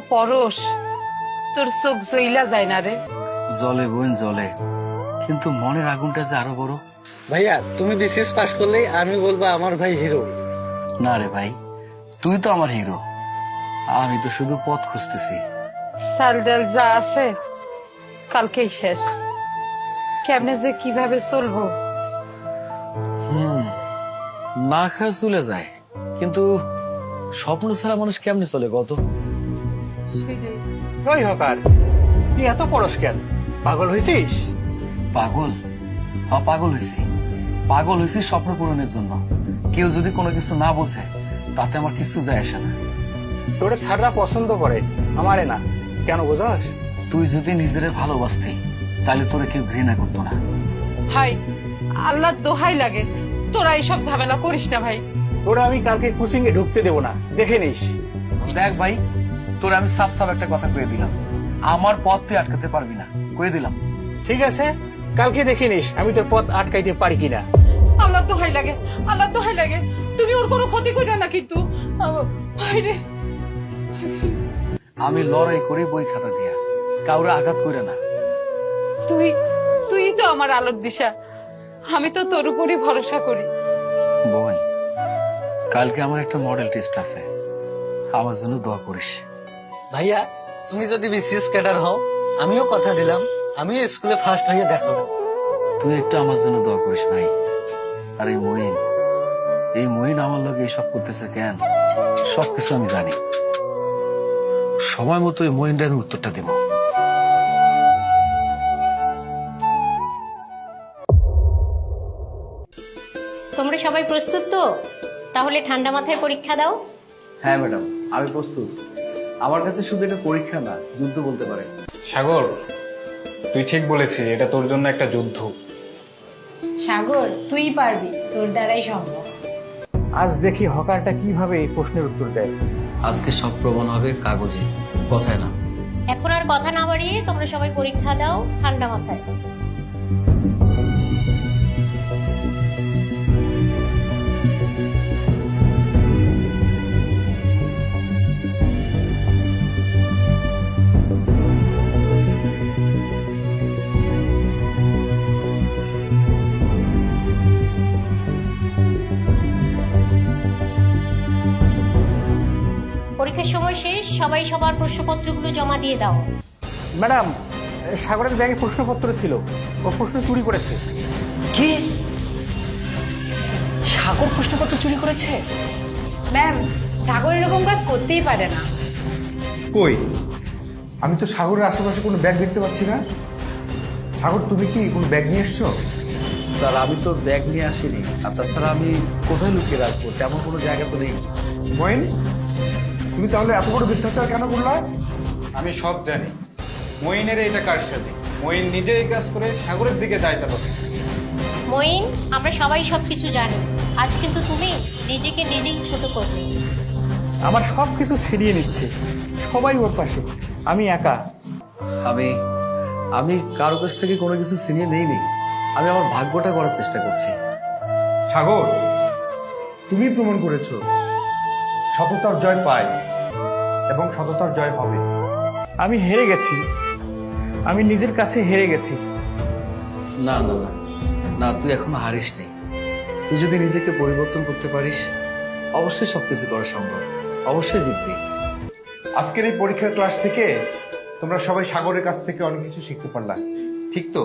পরশ। তোর চোখ জইলা যায় না রে। জলে বোন জলে। কিন্তু মনের আগুনটা যে আরও বড়। ভাইয়া তুমি বিসিএস করলেই আমি বলব আমার ভাই হিরো। না রে ভাই তুই তো আমার হিরো। আমি তো শুধু পথ খুঁজতেছি। ডাল যা আছে কালকেই শেষ। কেমনে যে কীভাবে চলবো। হুম না খাওয়া চলে যায়। কিন্তু স্বপ্ন ছাড়া মানুষ কেমনে চলে কত ওই হকার তুই এত পরশ কেন? পাগল হয়েছিস? পাগল? বা পাগল হয়েছি। পাগল হয়েছি স্বপ্ন পূরণের জন্য। কেউ যদি কোনো কিছু না বোঝে তাতে আমার কিছু যায় আসে না। তোরে স্যাররা পছন্দ করে আমারে না। কেন বোঝাস? তুই যদি নিজেরে ভালোবাসতি তাহলে তোরে কেউ ঘৃণা করতো না। ভাই আল্লাহর দোহাই লাগে। তোরা এইসব ঝামেলা করিস না ভাই। তোরা আমি কালকে কোচিং এ ঢুকতে দেবো না। দেখে নিস। দেখ ভাই তোর আমি সাফ সাফ একটা কথা কয়ে দিলাম। আমার পথ তুই আটকাতে পারবি না। কয়ে দিলাম। ঠিক আছে? কালকে দেখে নিস আমি তোর পথ আটকাইতে পারি কিনা। আল্লাহর দোহাই লাগে আল্লাহর দোহাই লাগে। তুমি ওর কোনো ক্ষতি করো না কিন্তু। আমি লড়াই করি বই খাতা দিয়া। কাউরে আঘাত করে না। তুই তুই তো আমার আলোর দিশা। আমি তো তোর উপরই ভরসা করি। বোন কালকে আমার একটা মডেল টেস্ট আছে। আমার জন্য দোয়া করিস। ভাইয়া তুমি যদি বিসিএস ক্যাডার হও আমিও কথা দিলাম। আমিও স্কুলে ফার্স্ট হয়ে দেখাবো। তুই একটু আমার জন্য দোয়া করিস ভাই। আর এই মহিন এই মহিন আমার লোক এইসব করতেছে কেন? সবকিছু আমি জানি। সময় মতো এই মহিনটা আমি উত্তরটা দেব। তোমরা সবাই প্রস্তুত তো? তাহলে ঠান্ডা মাথায় পরীক্ষা দাও। হ্যাঁ ম্যাডাম আমি প্রস্তুত। আমার কাছে শুধু এটা পরীক্ষা না যুদ্ধ বলতে পারে। সাগর তুই ঠিক বলেছিস এটা তোর জন্য একটা যুদ্ধ। সাগর তুই পারবি তোর দ্বারাই সম্ভব। আজ দেখি হকারটা কীভাবে এই প্রশ্নের উত্তর দেয়। আজকে সব প্রমাণ হবে কাগজে কথায় না। এখন আর কথা না বাড়িয়ে তোমরা সবাই পরীক্ষা দাও ঠান্ডা মাথায়। পরীক্ষার সময় শেষ সবাই সবার প্রশ্নপত্রগুলো জমা দিয়ে দাও। ম্যাডাম সাগরের ব্যাগে প্রশ্নপত্র ছিল। ও প্রশ্ন চুরি করেছে। কি? সাগর প্রশ্নপত্র চুরি করেছে? ম্যাম সাগর এরকম কাজ করতেই পারে না। কই? আমি তো সাগরের আশেপাশে কোনো ব্যাগ দেখতে পাচ্ছি না। সাগর তুমি কি কোনো ব্যাগ নিয়ে এসছো? স্যার আমি তো ব্যাগ নিয়ে আসিনি। আর তাছাড়া আমি কোথায় লুকিয়ে রাখব? তেমন কোনো জায়গা তো নেই। মইন তুমি তাহলে এত বড় মিথ্যাচার কেন করলা? আমি সব জানি। মইনের এটা কার সাথে? মইন নিজে এই কাজ করে সাগরের দিকে যায় চালাচ্ছে মইন আমরা সবাই সব কিছু জানি। আজ কিন্তু তুমি নিজেকে নিজেই ছোট করবে। আমার সব কিছু ছিনিয়ে নিচ্ছে। সবাই ওর পাশে। আমি একা। আমি আমি কারও কাছ থেকে কোনো কিছু ছিনিয়ে নেইনি। আমি আমার ভাগ্যটা করার চেষ্টা করছি। সাগর তুমি প্রমাণ করেছ। সততার জয় পায় এবং সততার জয় হবে। আমি হেরে গেছি। আমি নিজের কাছে হেরে গেছি। না না না না তুই এখনও হারিস নি। তুই যদি নিজেকে পরিবর্তন করতে পারিস অবশ্যই সবকিছু করা সম্ভব। অবশ্যই জিতবি। আজকের এই পরীক্ষার ক্লাস থেকে তোমরা সবাই সাগরের কাছ থেকে অনেক কিছু শিখতে পারলা। ঠিক তো?